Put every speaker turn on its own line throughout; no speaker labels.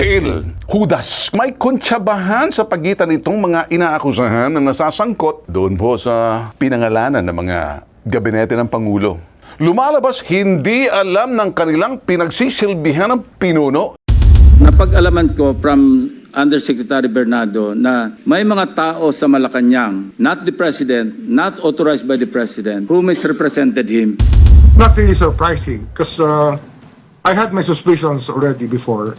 Detail. Hudas. May kuntsabahan sa pagitan nitong mga inaakusahan na nasasangkot doon po sa pinangalanan ng mga gabinete ng Pangulo. Lumalabas, hindi alam ng kanilang pinagsisilbihan ng pinuno
Napag-alaman ko from Undersecretary Bernardo na may mga tao sa Malacanang, not the President, not authorized by the President, who misrepresented him.
not really surprising because uh, I had my suspicions already before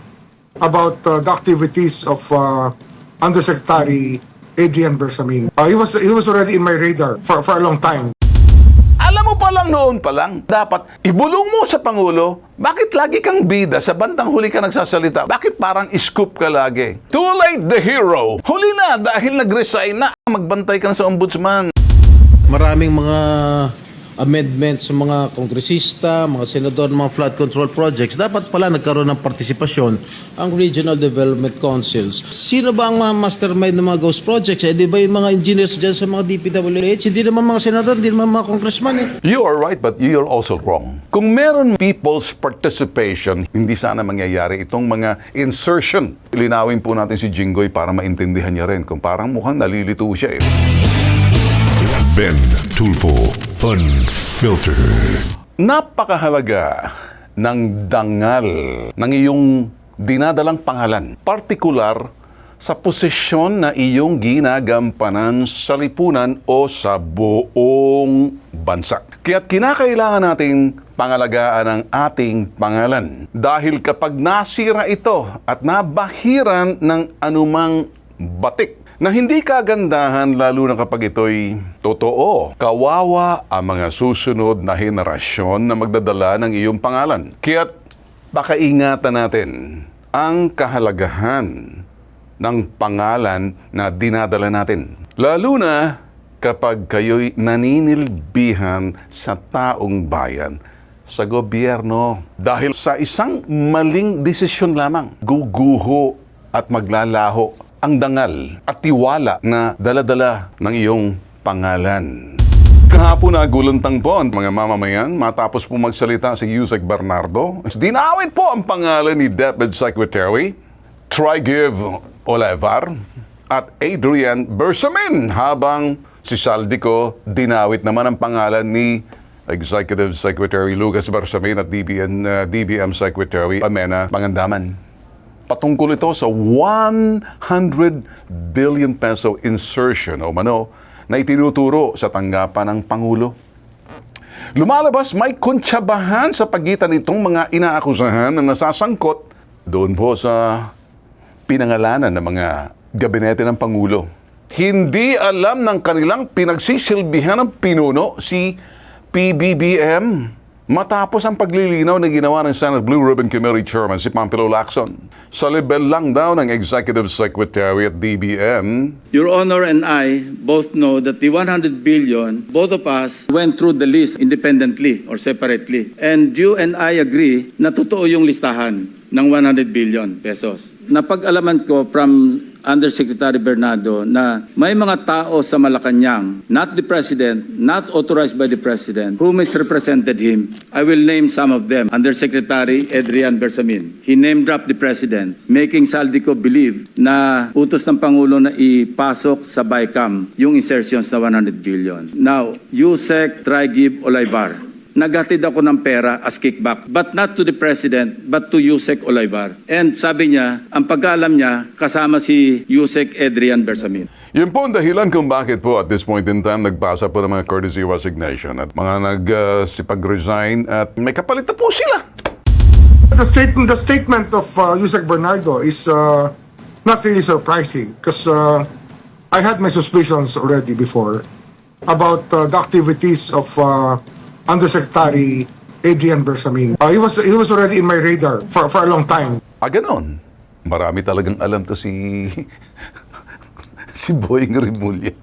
about uh, the activities of uh, Undersecretary Adrian Bersamin. Uh, he was he was already in my radar for, for a long time.
Alam mo pa lang noon pa lang, dapat ibulong mo sa Pangulo, bakit lagi kang bida sa bandang huli ka nagsasalita? Bakit parang scoop ka lagi? Too late the hero! Huli na dahil nag-resign na, magbantay ka na sa ombudsman.
maraming mga amendments sa mga kongresista, mga senador, mga flood control projects, dapat pala nagkaroon ng partisipasyon ang Regional Development Councils. Sino ba ang mga mastermind ng mga ghost projects? Eh, di ba yung mga engineers dyan sa mga DPWH? Hindi naman mga senador, hindi naman mga congressman eh.
You are right, but you're also wrong. Kung meron people's participation, hindi sana mangyayari itong mga insertion. Linawin po natin si Jinggoy para maintindihan niya rin kung parang mukhang nalilito siya eh.
Ben Tulfo Fun Filter.
Napakahalaga ng dangal ng iyong dinadalang pangalan, partikular sa posisyon na iyong ginagampanan sa lipunan o sa buong bansa. Kaya't kinakailangan nating pangalagaan ang ating pangalan. Dahil kapag nasira ito at nabahiran ng anumang batik na hindi kagandahan lalo na kapag ito'y totoo. Kawawa ang mga susunod na henerasyon na magdadala ng iyong pangalan. Kaya't baka ingatan natin ang kahalagahan ng pangalan na dinadala natin. Lalo na kapag kayo'y naninilbihan sa taong bayan sa gobyerno. Dahil sa isang maling desisyon lamang, guguho at maglalaho ang dangal at tiwala na daladala ng iyong pangalan. Kahapon nagulantang po ang mga mamamayan matapos po magsalita si Yusek Bernardo. Dinawit po ang pangalan ni DepEd Secretary Trigiv Olevar at Adrian Bersamin habang si Saldico dinawit naman ang pangalan ni Executive Secretary Lucas Bersamin at DBN, uh, DBM Secretary Amena Pangandaman. Patungkol ito sa 100 billion peso insertion o mano na itinuturo sa tanggapan ng Pangulo. Lumalabas may kuntsabahan sa pagitan nitong mga inaakusahan na nasasangkot doon po sa pinangalanan ng mga gabinete ng Pangulo. Hindi alam ng kanilang pinagsisilbihan ng pinuno si PBBM matapos ang paglilinaw na ginawa ng Senate Blue Ribbon Committee Chairman si Pampilo Lacson. Sa level lang daw ng Executive Secretary at DBM,
Your Honor and I both know that the 100 billion, both of us went through the list independently or separately. And you and I agree na totoo yung listahan ng 100 billion pesos. Napag-alaman ko from Undersecretary Bernardo na may mga tao sa Malacanang, not the President, not authorized by the President, who misrepresented him. I will name some of them. Undersecretary Adrian Bersamin. He name dropped the President, making Saldico believe na utos ng Pangulo na ipasok sa BICAM yung insertions na 100 billion. Now, Yusek Trigib Olaybar. Naghatid ako ng pera as kickback, but not to the President, but to Yusek Olaybar. And sabi niya, ang pagkaalam niya, kasama si Yusek Adrian Bersamin.
Yun po ang dahilan kung bakit po at this point in time nagpasa po ng mga courtesy resignation at mga nagsipag-resign at may kapalit na po sila.
The statement the statement of uh, Yusek Bernardo is uh, not really surprising because uh, I had my suspicions already before about uh, the activities of uh, Undersecretary Adrian Bersamin. Uh, he was he was already in my radar for, for a long time.
Ah, ganon. Marami talagang alam to si si Boying Rimulya.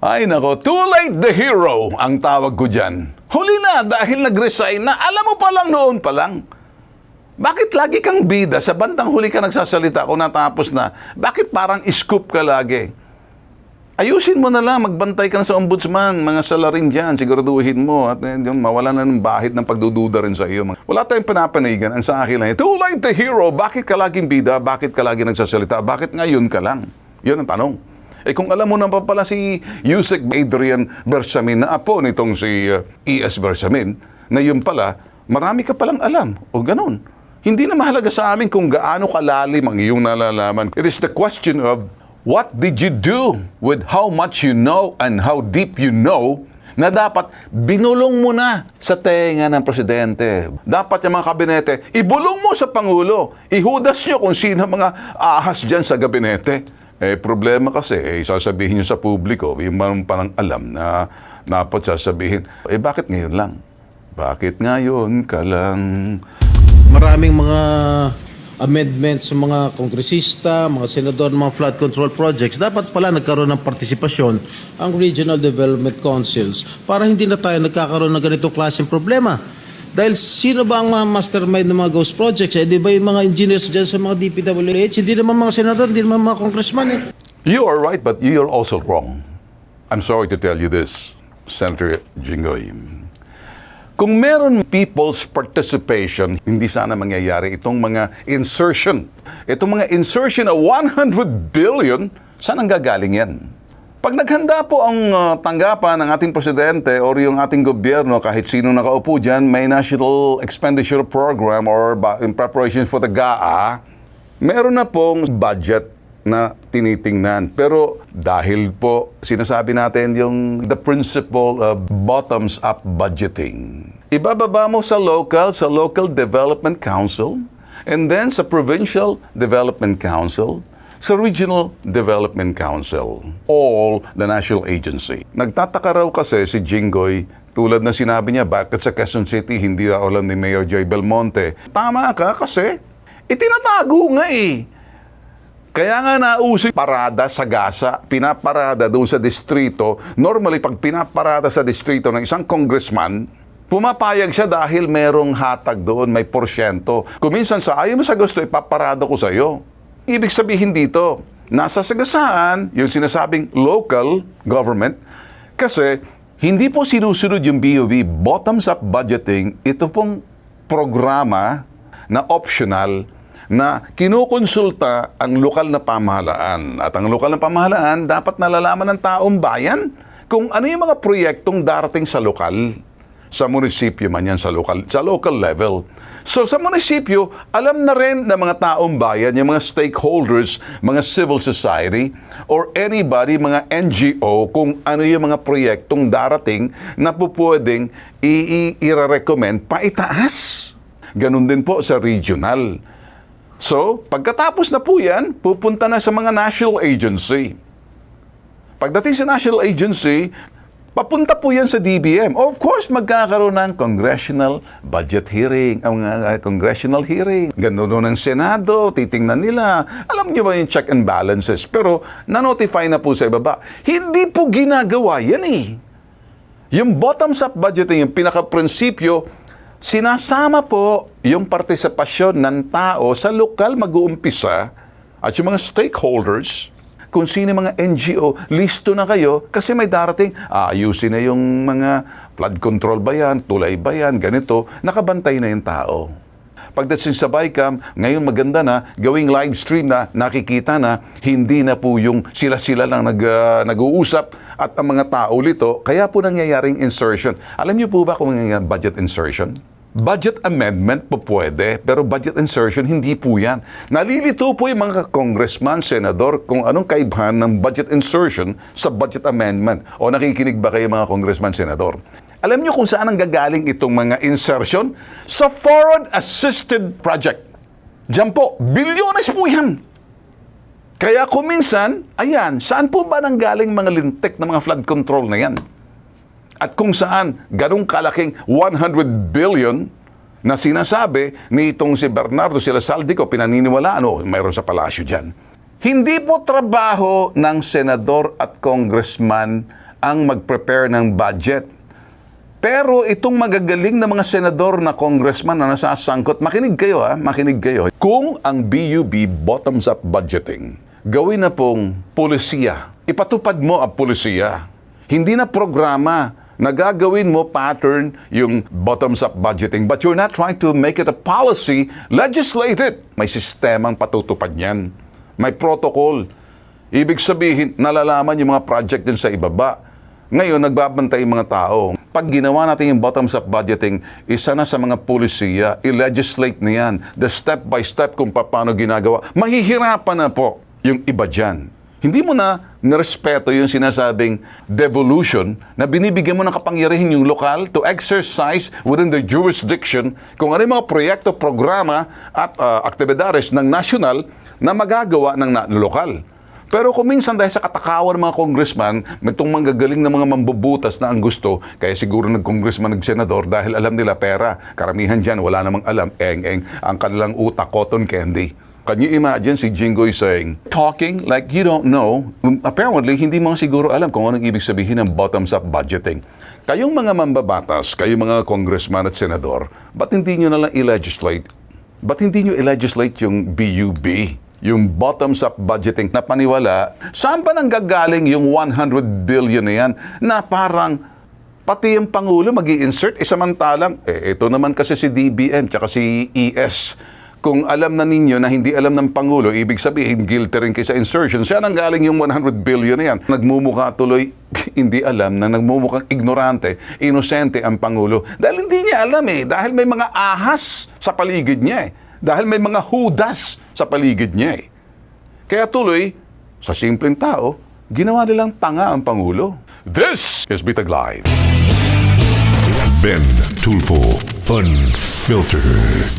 Ay nako, too late the hero ang tawag ko dyan. Huli na dahil nag-resign na. Alam mo pa lang noon pa lang. Bakit lagi kang bida sa bandang huli ka nagsasalita kung natapos na? Bakit parang scoop ka lagi? Ayusin mo na lang, magbantay ka na sa ombudsman, mga salarin dyan, siguraduhin mo at eh, yung mawala na ng bahid ng pagdududa rin sa iyo. Wala tayong panapanigan, ang sa akin lang, too late to hero, bakit ka laging bida, bakit ka lagi nagsasalita, bakit ngayon ka lang? Yun ang tanong. Eh kung alam mo na pa pala si Yusek Adrian Bersamin na apo nitong si uh, E.S. Bersamin, na yun pala, marami ka palang alam, o ganun. Hindi na mahalaga sa amin kung gaano kalalim ang iyong nalalaman. It is the question of what did you do with how much you know and how deep you know na dapat binulong mo na sa tenga ng presidente. Dapat yung mga kabinete, ibulong mo sa Pangulo. Ihudas nyo kung sino mga ahas dyan sa gabinete. Eh, problema kasi, eh, sasabihin nyo sa publiko, yung mga parang alam na dapat sasabihin, eh bakit ngayon lang? Bakit ngayon ka lang?
Maraming mga amendments sa mga kongresista, mga senador, mga flood control projects, dapat pala nagkaroon ng partisipasyon ang regional development councils para hindi na tayo nagkakaroon ng ganitong klaseng problema. Dahil sino ba ang mga mastermind ng mga ghost projects? Eh, di ba yung mga engineers dyan sa mga DPWH? Hindi naman mga senador, hindi naman mga congressman eh.
You are right, but you are also wrong. I'm sorry to tell you this, Senator Jinggoy. Kung meron people's participation, hindi sana mangyayari itong mga insertion. Itong mga insertion na 100 billion, saan ang gagaling yan? Pag naghanda po ang uh, tanggapan ng ating presidente or yung ating gobyerno, kahit sino nakaupo dyan, may National Expenditure Program or in preparation for the GAA, meron na pong budget na tinitingnan. Pero dahil po sinasabi natin yung the principle of bottoms-up budgeting. Ibababa mo sa local, sa local development council, and then sa provincial development council, sa Regional Development Council, all the national agency. Nagtataka raw kasi si Jinggoy, tulad na sinabi niya, bakit sa Quezon City hindi raw alam ni Mayor Joy Belmonte? Tama ka kasi itinatago nga eh. Kaya nga nauso parada sa gasa, pinaparada doon sa distrito. Normally, pag pinaparada sa distrito ng isang congressman, pumapayag siya dahil merong hatag doon, may porsyento. Kuminsan sa ayaw mo sa gusto, ipaparada ko sa iyo. Ibig sabihin dito, nasa sagasaan, yung sinasabing local government, kasi hindi po sinusunod yung BOV, bottoms-up budgeting, ito pong programa na optional na kinukonsulta ang lokal na pamahalaan. At ang lokal na pamahalaan dapat nalalaman ng taong bayan kung ano yung mga proyektong darating sa lokal. Sa munisipyo man yan, sa local, sa local level. So sa munisipyo, alam na rin ng mga taong bayan, yung mga stakeholders, mga civil society, or anybody, mga NGO, kung ano yung mga proyektong darating na po pwedeng i-recommend paitaas. Ganun din po sa regional. So, pagkatapos na po yan, pupunta na sa mga national agency. Pagdating sa national agency, papunta po yan sa DBM. Of course, magkakaroon ng congressional budget hearing, ang uh, congressional hearing. Ganun ng Senado, titingnan nila. Alam niyo ba yung check and balances? Pero na-notify na po sa ibaba. Hindi po ginagawa yan eh. Yung bottoms-up budgeting, yung pinaka-prinsipyo, sinasama po yung partisipasyon ng tao sa lokal mag-uumpisa at yung mga stakeholders, kung sino mga NGO, listo na kayo kasi may darating, aayusin na yung mga flood control ba yan, tulay ba yan, ganito, nakabantay na yung tao. Pagdating sa Bicam, ngayon maganda na, gawing live stream na, nakikita na, hindi na po yung sila-sila lang nag, ah, nag-uusap at ang mga tao lito, kaya po nangyayaring insertion. Alam niyo po ba kung nangyayari budget insertion? Budget amendment po pwede, pero budget insertion hindi po yan. Nalilito po yung mga congressman, senador, kung anong kaibahan ng budget insertion sa budget amendment. O nakikinig ba kayo mga congressman, senador? Alam niyo kung saan ang gagaling itong mga insertion? Sa Foreign Assisted Project. Diyan po, bilyones po yan. Kaya kuminsan, ayan, saan po ba nanggaling mga lintik na mga flood control na yan? At kung saan ganong kalaking 100 billion na sinasabi ni itong si Bernardo Sila Saldico, pinaniniwalaan, o mayroon sa palasyo dyan. Hindi po trabaho ng senador at congressman ang mag-prepare ng budget. Pero itong magagaling na mga senador na congressman na nasasangkot, makinig kayo ha, makinig kayo. Kung ang BUB bottoms-up budgeting, gawin na pong polisiya, ipatupad mo ang pulisiya. Hindi na programa na gagawin mo pattern yung bottoms-up budgeting. But you're not trying to make it a policy, legislate it. May sistemang patutupad niyan. May protocol. Ibig sabihin, nalalaman yung mga project din sa ibaba. Ngayon, nagbabantay yung mga tao. Pag ginawa natin yung bottoms-up budgeting, isa na sa mga polisiya, i-legislate na yan. The step-by-step kung paano ginagawa. Mahihirapan na po yung iba dyan. Hindi mo na nirespeto yung sinasabing devolution na binibigyan mo ng kapangyarihan yung lokal to exercise within their jurisdiction kung ano yung mga proyekto, programa at uh, aktibidades ng national na magagawa ng na- lokal. Pero kung minsan dahil sa katakawan ng mga congressman, itong manggagaling na mga mambubutas na ang gusto, kaya siguro nag-congressman, nag-senador, dahil alam nila pera. Karamihan dyan, wala namang alam, eng-eng, ang kanilang utak, cotton candy. Can you imagine si Jingoy saying, talking like you don't know? Um, Apparently, hindi mo siguro alam kung anong ibig sabihin ng bottoms-up budgeting. Kayong mga mambabatas, kayong mga congressman at senador, ba't hindi nyo nalang i-legislate Ba't hindi nyo i-legislate yung BUB? Yung bottoms-up budgeting na paniwala, saan ba nang gagaling yung 100 billion na yan na parang pati yung Pangulo mag insert isamantalang, eh, ito naman kasi si DBM tsaka si ES. Kung alam na ninyo na hindi alam ng Pangulo, ibig sabihin guilty rin kayo insertion. Saan ang galing yung 100 billion na yan? Nagmumukha tuloy, hindi alam na nagmumukhang ignorante, inosente ang Pangulo. Dahil hindi niya alam eh. Dahil may mga ahas sa paligid niya eh. Dahil may mga hudas sa paligid niya eh. Kaya tuloy, sa simpleng tao, ginawa nilang tanga ang Pangulo. This is Bitag Live.
Ben Tulfo Fun Filter.